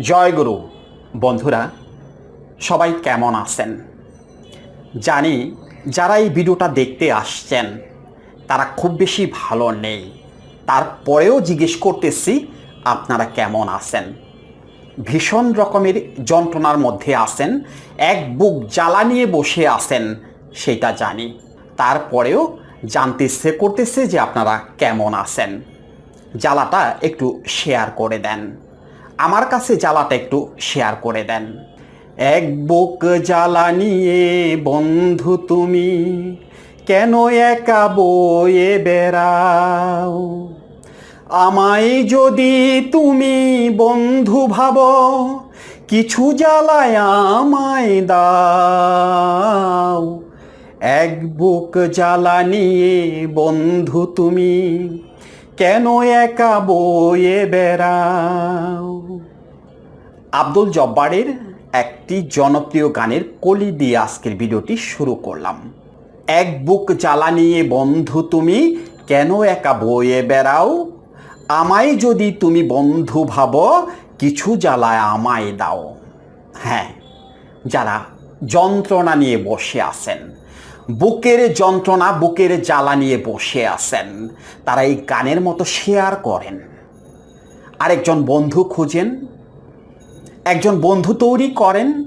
জয়গুরু বন্ধুরা, সবাই কেমন আছেন? জানি যারা এই ভিডিওটা দেখতে আসছেন, তারা খুব বেশি ভালো নেই। তারপরেও জিজ্ঞেস করতেছি, আপনারা কেমন আছেন? ভীষণ রকমের যন্ত্রণার মধ্যে আছেন, এক বুক জ্বালা নিয়ে বসে আছেন, সেটা জানি। তারপরেও জানতে ইচ্ছে করতেছে যে আপনারা কেমন আছেন। জ্বালাটা একটু শেয়ার করে দেন। আমার কাছে জ্বালাটা একটু শেয়ার করে দেন। এক বুক জ্বালা নিয়ে, বন্ধু তুমি, কেন একা বয়ে বেড়াও? আমায় যদি তুমি বন্ধু ভাবো, কিছু জ্বালায় আমায় দাও। এক বুক জ্বালা নিয়ে, বন্ধু তুমি কেন একা বয়ে বেড়াও? আব্দুল জব্বারের একটি জনপ্রিয় গানের কলি দিয়ে আজকের ভিডিওটি শুরু করলাম। এক বুক জ্বালা নিয়ে বন্ধু তুমি, কেন একা বয়ে বেড়াও? আমায় যদি তুমি বন্ধু ভাবো, কিছু জ্বালায় আমায় দাও। হ্যাঁ যারা যন্ত্রণা নিয়ে বসে আছেন বুকের যন্ত্রণা বুকের জ্বালা নিয়ে বসে আছেন। তারা এই গানের মতো শেয়ার করেন। আরেকজন বন্ধু খুঁজেন। একজন বন্ধু তৈরি করেন।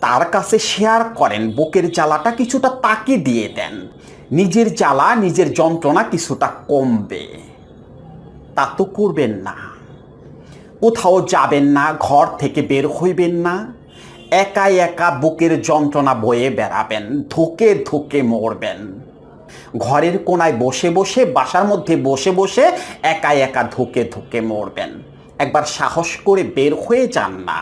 তার কাছে শেয়ার করেন। বুকের জ্বালাটা কিছুটা তাকে দিয়ে দেন। নিজের জ্বালা, নিজের যন্ত্রণা কিছুটা কমবে। তা তো করবেন না। কোথাও যাবেন না, ঘর থেকে বের হইবেন না। একা একা বুকের যন্ত্রণা বয়ে বেড়াবেন, ধুকে ধুকে মরবেন। ঘরের কোনায় বসে বসে, বাসার মধ্যে বসে বসে একা একা ধুকে ধুকে মরবেন। একবার সাহস করে বের হয়ে যান না।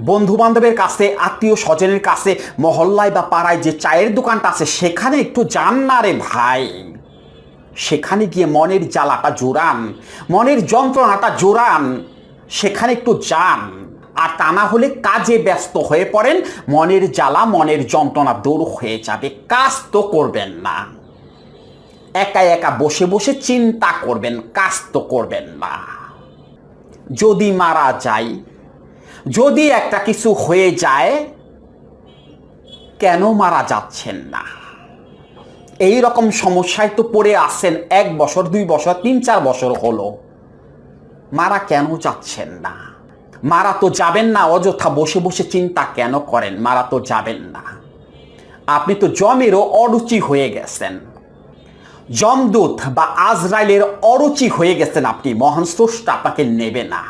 বন্ধু বান্ধবের কাছে আত্মীয় স্বজনের কাছে, মহল্লায় বা পাড়ায় যে চায়ের দোকানটা আছে, সেখানে একটু যান না রে ভাই। সেখানে গিয়ে মনের জ্বালাটা জোরান, মনের যন্ত্রণাটা জোরান, সেখানে একটু যান। আর তা না হলে কাজে ব্যস্ত হয়ে পড়েন। মনের জ্বালা, মনের যন্ত্রণা দূর হয়ে যাবে। কাজ তো করবেন না। একা একা বসে বসে চিন্তা করবেন, কাজ তো করবেন না। যদি মারা যায়, যদি একটা কিছু হয়ে যায়, কেন মারা যাচ্ছেন না? এই রকম সমস্যায় তো পড়ে আসছেন এক বছর, দুই বছর, তিন চার বছর হলো। মারা কেন যাচ্ছেন না? মারা তো যাবেন না, অযথা বসে বসে চিন্তা কেন করেন? মারা তো যাবেন না। আপনি তো জমেরও অরুচি হয়ে গেছেন। জমদূত বা আজরাইলের অরুচি হয়ে গেছেন আপনি, মহান স্রষ্টা আপনাকে নেবে না।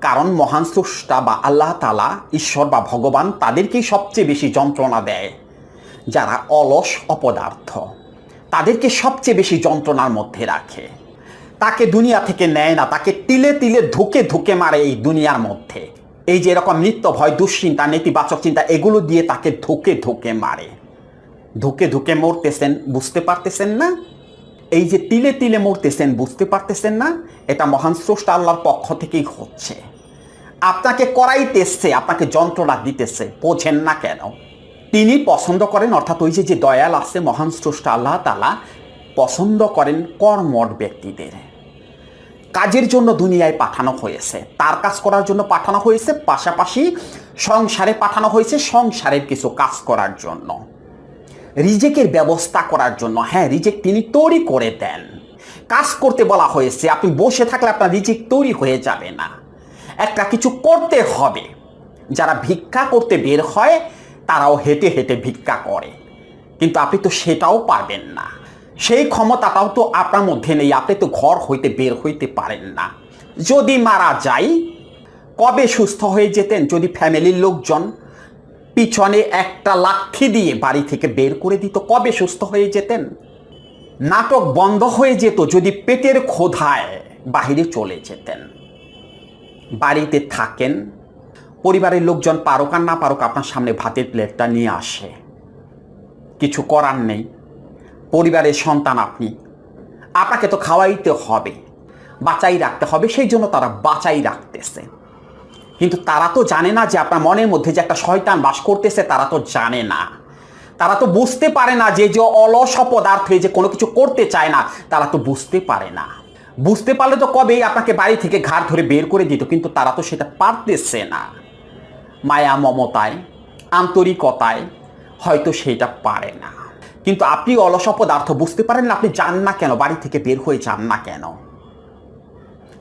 কারণ মহান স্রষ্টা বা আল্লাহ তালা ঈশ্বর বা ভগবান তাদেরকেই সবচেয়ে বেশি যন্ত্রণা দেয়, যারা অলস, অপদার্থ। তাদেরকে সবচেয়ে বেশি যন্ত্রণার মধ্যে রাখে। তাকে দুনিয়া থেকে নেয় না, তাকে তিলে তিলে ধুকে ধুকে মারে এই দুনিয়ার মধ্যে। এই যে এরকম নিত্য ভয়, দুশ্চিন্তা, নেতিবাচক চিন্তা, এগুলো দিয়ে তাকে ধুকে ধুকে মারে। ধুকে ধুকে মরতেছেন, বুঝতে পারতেছেন না? এই যে তিলে তিলে মরতেছেন, বুঝতে পারতেছেন না? এটা মহান স্রষ্টা আল্লাহর পক্ষ থেকেই হচ্ছে। আপনাকে করাইতেছে আপনাকে যন্ত্রণা দিতেছে, বোঝেন না কেন? তিনি পছন্দ করেন, অর্থাৎ ওই যে যে দয়াল আছে মহান স্রষ্টা আল্লাহ তালা পছন্দ করেন কর্মট ব্যক্তিদের। কাজের জন্য দুনিয়ায় পাঠানো হয়েছে, তার কাজ করার জন্য পাঠানো হয়েছে, পাশাপাশি সংসারে পাঠানো হয়েছে, সংসারের কিছু কাজ করার জন্য। রিজেকের ব্যবস্থা করার জন্য হ্যাঁ রিজেক তিনি তৈরি করে দেন। কাজ করতে বলা হয়েছে, আপনি বসে থাকলে আপনার রিজেক তৈরি হয়ে যাবে না। একটা কিছু করতে হবে। যারা ভিক্ষা করতে বের হয়, তারাও হেঁটে হেঁটে ভিক্ষা করে। কিন্তু আপনি তো সেটাও পারবেন না। সেই ক্ষমতাটাও তো আপনার মধ্যে নেই। আপনি তো ঘর হইতে বের হইতে পারেন না। যদি মারা যাই, কবে সুস্থ হয়ে যেতেন যদি ফ্যামিলির লোকজন পিছনে একটা লাঠি দিয়ে বাড়ি থেকে বের করে দিত? কবে সুস্থ হয়ে যেতেন? নাটক বন্ধ হয়ে যেত যদি পেটের ক্ষোধায় বাহিরে চলে যেতেন। বাড়িতে থাকেন, পরিবারের লোকজন পারুক আর না পারুক আপনার সামনে ভাতের প্লেটটা নিয়ে আসে। কিছু করার নেই। পরিবারের সন্তান আপনি। আপনাকে তো খাওয়াইতে হবে, বাঁচাই রাখতে হবে, সেই জন্য তারা বাঁচাই রাখতেছে। কিন্তু তারা তো জানে না যে আপনার মনের মধ্যে যে একটা শয়তান বাস করতেছে, তারা তো জানে না। তারা তো বুঝতে পারে না যে যে অলস পদার্থে যে কোনো কিছু করতে চায় না, তারা তো বুঝতে পারে না। বুঝতে পারলে তো কবেই আপনাকে বাড়ি থেকে ঘাড় ধরে বের করে দিত, কিন্তু তারা তো সেটা পারতেছে না। মায়া, মমতায়, আন্তরিকতায় হয়তো সেটা পারে না। কিন্তু আপনি অলস পদার্থ বুঝতে পারেন না আপনি যান না কেন, বাড়ি থেকে বের হয়ে যান না কেন?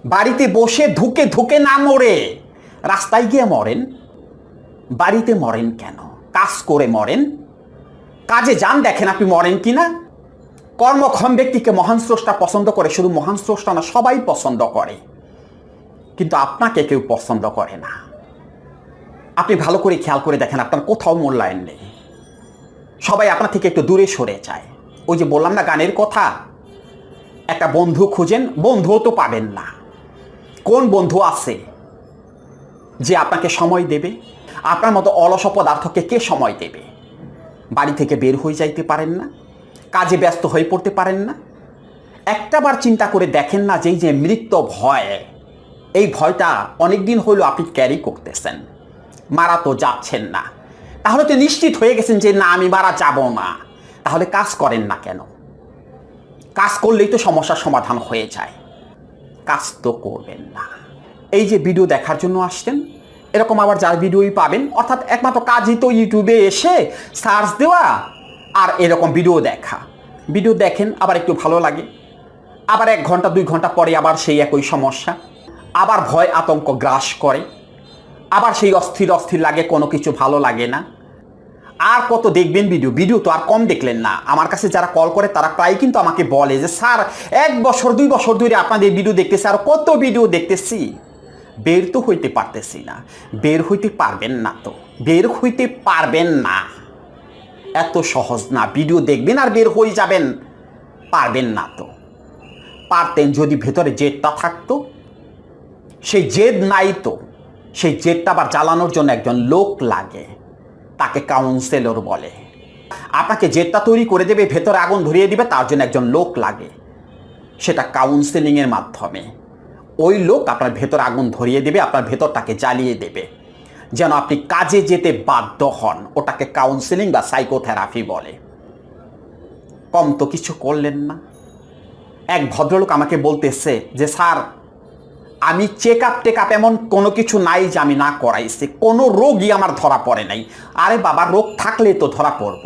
বাড়িতে বসে ধুকে ধুকে না মরে, রাস্তায় গিয়ে মরেন, বাড়িতে মরেন কেন? কাজ করে মরেন, কাজে যান দেখেন আপনি মরেন কিনা কর্মক্ষম ব্যক্তিকে মহান স্রষ্টা পছন্দ করে, শুধু মহান স্রষ্টা না, সবাই পছন্দ করে। কিন্তু আপনাকে কেউ পছন্দ করে না। আপনি ভালো করে খেয়াল করে দেখেন, আপনার কোথাও মূল্যায়ন নেই। সবাই আপনার থেকে একটু দূরে সরে যায়। ওই যে বললাম না গানের কথা? একটা বন্ধু খুঁজেন, বন্ধুও তো পাবেন না। কোন বন্ধু আছে যে আপনাকে সময় দেবে? আপনার মতো অলস পদার্থকে কে সময় দেবে? বাড়ি থেকে বের হয়ে যাইতে পারেন না? কাজে ব্যস্ত হয়ে পড়তে পারেন না? একটাবার চিন্তা করে দেখেন না যে এই যে মৃত্যু ভয়, এই ভয়টা অনেক দিন হলো আপনি ক্যারি করতেছেন। মারা তো যাচ্ছেন না। তাহলে তো নিশ্চিত হয়ে গেছেন যে না, আমি মারা যাব না। তাহলে কাজ করেন না কেন? কাজ করলেই তো সমস্যার সমাধান হয়ে যায়। কাজ তো করবেন না। এই যে ভিডিও দেখার জন্য আসতেন এরকম আবার যার ভিডিওই পাবেন, অর্থাৎ একমাত্র কাজই তো ইউটিউবে এসে সার্চ দেওয়া আর এরকম ভিডিও দেখা। ভিডিও দেখেন, আবার একটু ভালো লাগে। আবার এক ঘণ্টা, দুই ঘণ্টা পরে আবার সেই একই সমস্যা। আবার ভয়, আতঙ্ক গ্রাস করে। আবার সেই অস্থির অস্থির লাগে, কোনো কিছু ভালো লাগে না। আর কত দেখবেন ভিডিও ভিডিও তো আর কম দেখলেন না। আমার কাছে যারা কল করে, তারা প্রায় কিন্তু আমাকে বলে যে, স্যার, এক বছর, দুই বছর ধরে আপনাদের ভিডিও দেখতেছি, আর কত ভিডিও দেখতেছি? বের তো হইতে পারতেছি না। বের হইতে পারবেন না তো। বের হইতে পারবেন না। এত সহজ না। ভিডিও দেখবেন আর বের হয়ে যাবেন। পারবেন না তো। পারতেন যদি ভেতরে জেদটা থাকতো। সেই জেদ নাই তো। সেই জেদটা আবার জ্বালানোর জন্য একজন লোক লাগে। তাকে কাউন্সেলর বলে। আপনাকে জেদটা তৈরি করে দেবে, ভেতরে আগুন ধরিয়ে দিবে, তার জন্য একজন লোক লাগে। সেটা কাউন্সেলিংয়ের মাধ্যমে। ওই লোক আপনার ভেতর আগুন ধরিয়ে দেবে, আপনার ভেতরটাকে জ্বালিয়ে দেবে। যেন আপনি কাজে যেতে বাধ্য হন, ওটাকে কাউন্সেলিং বা সাইকোথেরাপি বলে। কম তো কিছু করলেন না। এক ভদ্রলোক আমাকে বলতেছে যে, স্যার আমি চেক আপ টেক আপ এমন কোনো কিছু নাই যে আমি না করাইছি। কোনো রোগই আমার ধরা পড়ে নাই। আরে বাবা, রোগ থাকলে তো ধরা পড়ব।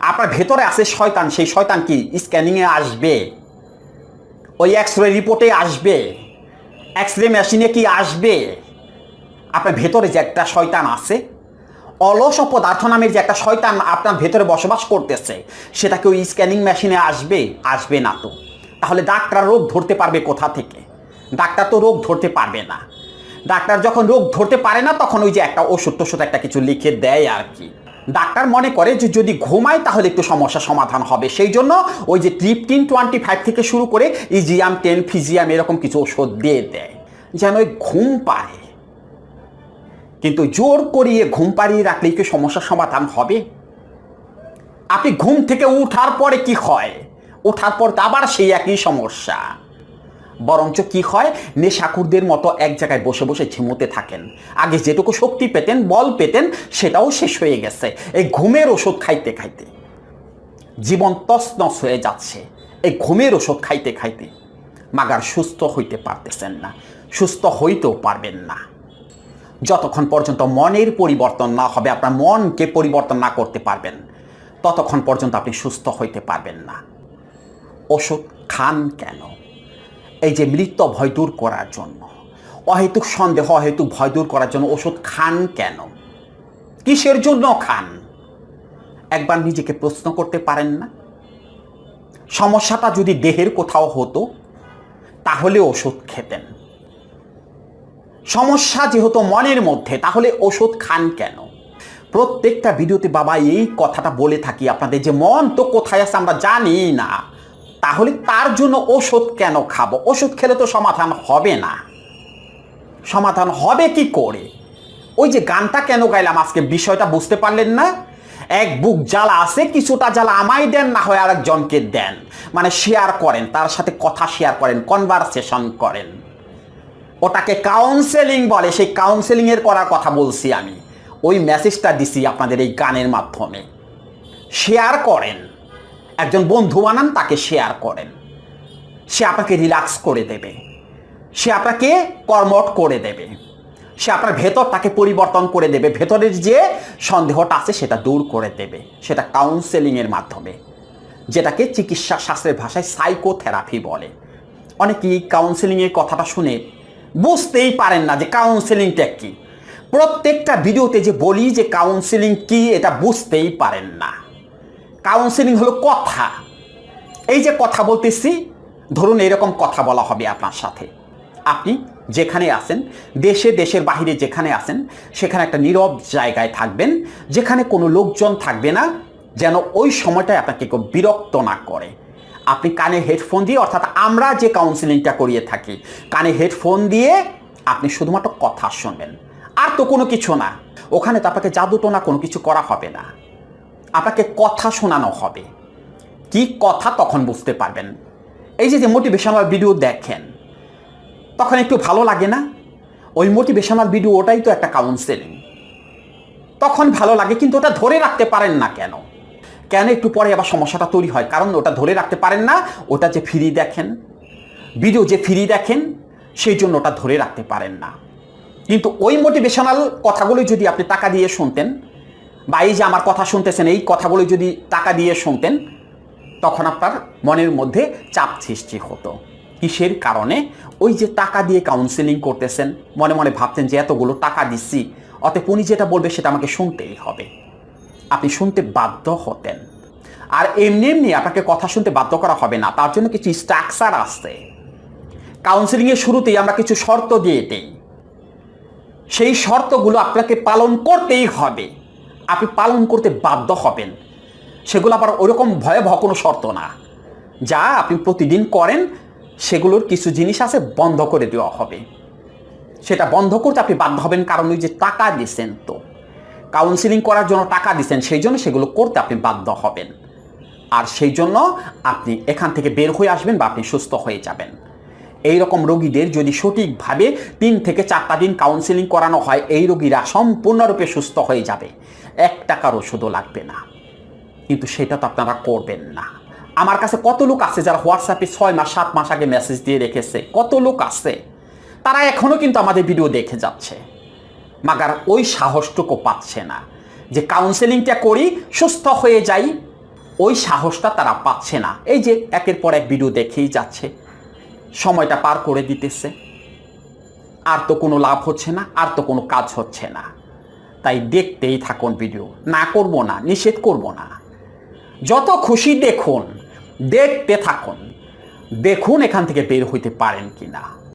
আপনার ভেতরে আছে শয়তান, সেই শয়তান কি? স্ক্যানিংয়ে আসবে। ওই এক্স রে রিপোর্টে আসবে। এক্স রে মেশিনে কি আসবে? আপনার ভেতরে যে একটা শয়তান আছে, অলস পদার্থ নামের যে একটা শয়তান আপনার ভেতরে বসবাস করতেছে, সেটা কি ওই স্ক্যানিং মেশিনে আসবে? আসবে না তো। তাহলে ডাক্তার রোগ ধরতে পারবে কোথা থেকে? ডাক্তার তো রোগ ধরতে পারবে না। ডাক্তার যখন রোগ ধরতে পারে না, তখন ওই যে একটা ওষুধ টষুধ একটা কিছু লিখে দেয় আর কি। ডাক্তার মনে করে যে যদি ঘুমায়, তাহলে একটু সমস্যা সমাধান হবে। সেই জন্য ওই যে ট্রিপটিন টোয়েন্টি ফাইভ থেকে শুরু করে ইজিয়াম টেন, ফিজিয়াম এরকম কিছু ওষুধ দিয়ে দেয়, যেন ওই ঘুম পায়। কিন্তু জোর করিয়ে ঘুম পাড়িয়ে রাখলেই কি সমস্যার সমাধান হবে? আপনি ঘুম থেকে উঠার পরে কি হয়? ওঠার পর আবার সেই একই সমস্যা। বরঞ্চ কি হয়? নেশাকুরদের মতো এক জায়গায় বসে বসে ঝিমোতে থাকেন। আগে যেটুকু শক্তি পেতেন, বল পেতেন, সেটাও শেষ হয়ে গেছে। এই ঘুমের ওষুধ খাইতে খাইতে। জীবন তছনছ হয়ে যাচ্ছে এই ঘুমের ওষুধ খাইতে খাইতে। মাগার সুস্থ হইতে পারতেছেন না, সুস্থ হইতেও পারবেন না। যতক্ষণ পর্যন্ত মনের পরিবর্তন না হবে, আপনার মনকে পরিবর্তন না করতে পারবেন। ততক্ষণ পর্যন্ত আপনি সুস্থ হইতে পারবেন না। ওষুধ খান কেন? এই যে মৃত্যু ভয় দূর করার জন্য, অহেতুক সন্দেহ, অহেতুক ভয় দূর করার জন্য ওষুধ খান কেন? কিসের জন্য খান? একবার নিজেকে প্রশ্ন করতে পারেন না? সমস্যাটা যদি দেহের কোথাও হতো, তাহলে ওষুধ খেতেন। সমস্যা যেহেতু মনের মধ্যে, তাহলে ওষুধ খান কেন? প্রত্যেকটা ভিডিওতে বাবা এই কথাটা বলে থাকি, আপনাদের যে মন তো কোথায় আছে আমরা জানি না। তাহলে তার জন্য ওষুধ কেন খাব? ওষুধ খেলে তো সমাধান হবে না। সমাধান হবে কি করে? ওই যে গানটা কেন গাইলাম আজকে? বিষয়টা বুঝতে পারলেন না? এক বুক জ্বালা আছে, কিছুটা জ্বালা আমায় দেন, না হয় আরেকজনকে দেন। মানে শেয়ার করেন, তার সাথে কথা শেয়ার করেন কনভারসেশন করেন। ওটাকে কাউন্সেলিং বলে, সেই কাউন্সেলিং এর করার কথা বলছি আমি। ওই মেসেজটা দিছি আপনাদের এই গানের মাধ্যমে। শেয়ার করেন। একজন বন্ধু বানান, তাকে শেয়ার করেন। সে আপনাকে রিল্যাক্স করে দেবে। সে আপনাকে কর্মট করে দেবে। সে আপনার ভেতর তাকে পরিবর্তন করে দেবে। ভেতরের যে সন্দেহটা আছে, সেটা দূর করে দেবে। সেটা কাউন্সেলিংয়ের মাধ্যমে, যেটাকে চিকিৎসা শাস্ত্রের ভাষায় সাইকোথেরাপি বলে। অনেকেই কাউন্সেলিংয়ের কথাটা শুনে বুঝতেই পারেন না যে কাউন্সেলিংটা কি। প্রত্যেকটা ভিডিওতে যে বলি যে কাউন্সেলিং কি, এটা বুঝতেই পারেন না। কাউন্সেলিং হলো কথা। এই যে কথা বলতেছি, ধরুন এরকম কথা বলা হবে আপনার সাথে। আপনি যেখানে আছেন, দেশে, দেশের বাহিরে যেখানে আছেন, সেখানে একটা নীরব জায়গায় থাকবেন, যেখানে কোনো লোকজন থাকবে না, যেন ওই সময়টায় আপনাকে কেউ বিরক্ত না করে। আপনি কানে হেডফোন দিয়ে, অর্থাৎ আমরা যে কাউন্সিলিংটা করিয়ে থাকি, কানে হেডফোন দিয়ে আপনি শুধুমাত্র কথা শুনবেন। আর তো কোনো কিছু না। ওখানে তো আপনাকে জাদুটোনা কোনো কিছু করা হবে না। আপনাকে কথা শোনানো হবে। কি কথা তখন বুঝতে পারবেন। এই যে যে মোটিভেশনাল ভিডিও দেখেন, তখন একটু ভালো লাগে না? ওই মোটিভেশনাল ভিডিও ওটাই তো একটা কাউন্সেলিং তখন ভালো লাগে, কিন্তু ওটা ধরে রাখতে পারেন না কেন? কেন একটু পরে আবার সমস্যাটা তৈরি হয়? কারণ ওটা ধরে রাখতে পারেন না, ওটা যে ফ্রি দেখেন ভিডিও যে ফ্রি দেখেন, সেই জন্য ওটা ধরে রাখতে পারেন না। কিন্তু ওই মোটিভেশনাল কথাগুলো যদি আপনি টাকা দিয়ে শুনতেন বা এই যে আমার কথা শুনতেছেন, এই কথাগুলো যদি টাকা দিয়ে শুনতেন, তখন আপনার মনের মধ্যে চাপ সৃষ্টি হতো। কিসের কারণে? ওই যে টাকা দিয়ে কাউন্সেলিং করতেছেন, মনে মনে ভাবতেন যে এতগুলো টাকা দিচ্ছি, অতএব উনি যেটা বলবে সেটা আমাকে শুনতেই হবে। আপনি শুনতে বাধ্য হতেন। আর এমনি এমনি আপনাকে কথা শুনতে বাধ্য করা হবে না, তার জন্য কিছু স্ট্রাকচার আসছে কাউন্সেলিংয়ের শুরুতেই আমরা কিছু শর্ত দিয়ে দিই। সেই শর্তগুলো আপনাকে পালন করতেই হবে। আপনি পালন করতে বাধ্য হবেন। সেগুলো আবার ওরকম ভয়াবহ কোনো শর্ত না। যা আপনি প্রতিদিন করেন, সেগুলোর কিছু জিনিস আছে বন্ধ করে দেওয়া হবে। সেটা বন্ধ করতে আপনি বাধ্য হবেন কারণ ওই যে টাকা দিছেন তো। কাউন্সিলিং করার জন্য টাকা দিচ্ছেন সেই জন্য সেগুলো করতে আপনি বাধ্য হবেন। আর সেই জন্য আপনি এখান থেকে বের হয়ে আসবেন বা আপনি সুস্থ হয়ে যাবেন। এই রকম রোগীদের যদি সঠিকভাবে তিন থেকে চারটা দিন কাউন্সিলিং করানো হয়, এই রোগীরা সম্পূর্ণরূপে সুস্থ হয়ে যাবে। এক টাকার ওষুধও লাগবে না। কিন্তু সেটা তো আপনারা করবেন না। আমার কাছে কত লোক আছে যারা হোয়াটসঅ্যাপে ছয় মাস, সাত মাস আগে মেসেজ দিয়ে রেখেছে? কত লোক আছে? তারা এখনও কিন্তু আমাদের ভিডিও দেখে যাচ্ছে। মাগার ওই সাহসটুকু পাচ্ছে না। যে কাউন্সেলিংটা করি, সুস্থ হয়ে যাই, ওই সাহসটা তারা পাচ্ছে না। এই যে একের পর এক ভিডিও দেখেই যাচ্ছে। সময়টা পার করে দিতেছে। আর তো কোনো লাভ হচ্ছে না, আর তো কোনো কাজ হচ্ছে না। তাই দেখতেই থাকুন ভিডিও না করব না, নিষেধ করব না। যত খুশি দেখুন, দেখতে থাকুন। দেখুন এখান থেকে বের হইতে পারেন কি না